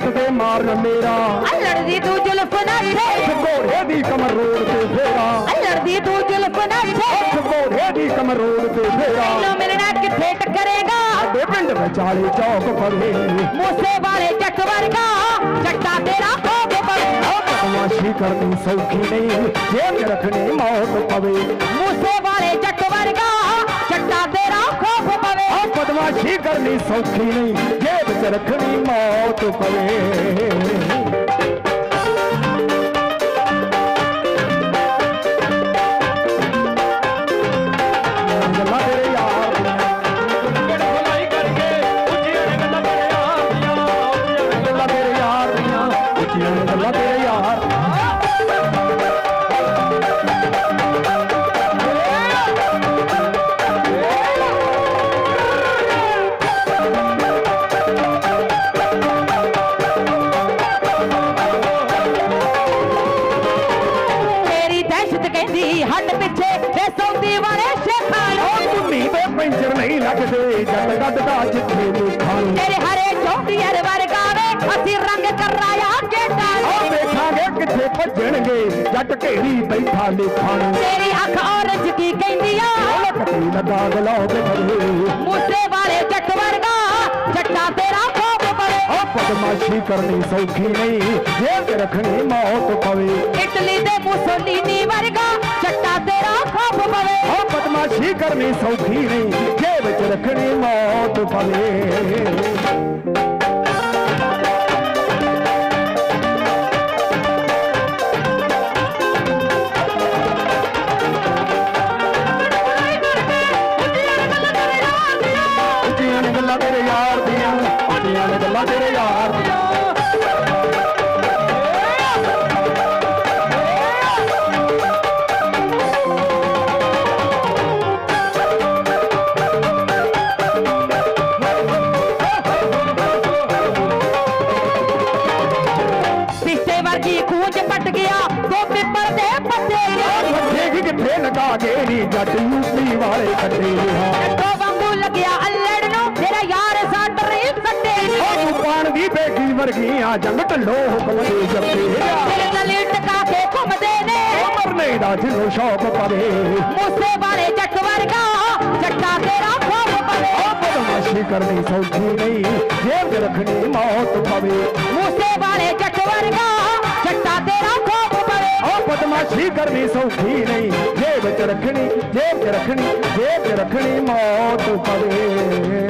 जट से मार मेरा लड़दी तू जुल्फ ना घोड़े दी कमर रोड से फेरा लड़दी तू जुल्फ ना घोड़े दी कमर रोड से फेरा मेरे नाट किथे टकरेगा ਸਾਡੇ ਪਿੰਡ ਵਿਚਾਲੇ ਚੌਕ ਪਰੇ ਮੂਸੇ ਵਾਲੇ ਜੱਟ ਵਰਗਾ ਜੱਟਾ ਤੇਰਾ ਹੋਵੇ ਪਰ ਬਦਮਾਸ਼ੀ ਕਰਨੀ ਸੌਖੀ ਨਹੀਂ ਜੇਬ ਰੱਖਣੀ ਮੌਤ ਪਵੇ ਮੂਸੇ ਵਾਲੇ ਜੱਟ ਵਰਗਾ ਜੱਟਾ ਤੇਰਾ ਬਦਮਾਸ਼ੀ ਕਰਨੀ ਸੌਖੀ ਨਹੀਂ ਜੇਬ 'ਚ ਰੱਖਣੀ ਮੌਤ ਪਵੇ। ਲੱਗਦੇ ਜੱਟ ਗੱਡਦਾ ਜਿੱਥੇ ਨੂੰ ਤੇਰੇ ਹਰੇ ਚੌਂਡੀਅਰ ਵਰਗਾ ਵੇ ਅਸੀਂ ਰੰਗ ਕਰਾਇਆ ਗੇਟਾਂ ਉਹ ਵੇਖਾਂਗੇ ਕਿੱਥੇ ਭੱਜਣਗੇ ਜੱਟ ਢੇਰੀ ਬੈਠਾ ਲੇਖਾਂ ਤੇਰੀ ਅੱਖ ਔਰੰਜ ਕੀ ਕਹਿੰਦੀ ਆ ਲੱਕੜੀ ਲਗਾ ਗਲਾਉ ਮੂਸੇ ਵਾਲੇ ਜੱਟ ਵਰਗਾ ਜੱਟਾ ਤੇਰਾ ਬਦਮਾਸ਼ੀ ਕਰਨੀ ਸੌਖੀ ਨਹੀਂ ਜੇਬ ਰੱਖਣੀ ਮੌਤ ਪਵੇ। ਇਟਲੀ ਦੇ ਮੁਸੋਲੀਨੀ ਵਰਗਾ ਜੱਟਾ ਤੇਰਾ ਖੋਬ ਪਵੇ। ਆ ਬਦਮਾਸ਼ੀ ਕਰਨੀ ਸੌਖੀ ਨਹੀਂ ਜੇਬ 'ਚ ਰੱਖਣੀ ਮੌਤ ਕੇ ਨੀ ਜੱਟ ਯੂਪੀ ਵਾਲੇ ਕੱਟੇ ਹਾਂ ਟੱਟੋ ਵਾਂਗੂ ਲੱਗਿਆ ਅల్లੜ ਨੂੰ ਤੇਰਾ ਯਾਰ ਸਾਡ ਰਹੀ ਸੱਟੇ ਉਹ ਤੂੰ ਪਾਣ ਦੀ ਬੇਗੀ ਵਰਗੀਆਂ ਜੰਗ ਢੱਲੋ ਹੁਕਮ ਦੇ ਜੱਪੇ ਤੇਰੇ ਦਲੀ ਟਕਾ ਕੇ ਘੁੰਮਦੇ ਨੇ। ਮਰਨੇ ਦਾ ਜਿਹਨੂੰ ਸ਼ੌਕ ਪਵੇ। ਮੂਸੇ ਵਾਲੇ ਜੱਟ ਵਰਗਾ ਜੱਟਾ ਤੇਰਾ ਖੋਬ ਪਵੇ। ਆ ਬਦਮਾਸ਼ੀ ਕਰਨੀ ਸੌਖੀ ਨਹੀਂ ਜੇਬ ਰੱਖਣੀ ਮੌਤ ਪਵੇ। ਮੂਸੇ ਵਾਲੇ ਜੱਟ ਵਰਗਾ ਜੱਟਾ ਤੇਰਾ ਖੋਬ ਪਵੇ। ਆ ਬਦਮਾਸ਼ੀ ਕਰਨੀ ਸੌਖੀ ਨਹੀਂ ਜੇਬ 'ਚ ਰੱਖਣੀ ਜੇਬ 'ਚ ਰੱਖਣੀ ਜੇਬ 'ਚ ਰੱਖਣੀ ਮੌਤ ਪਵੇ।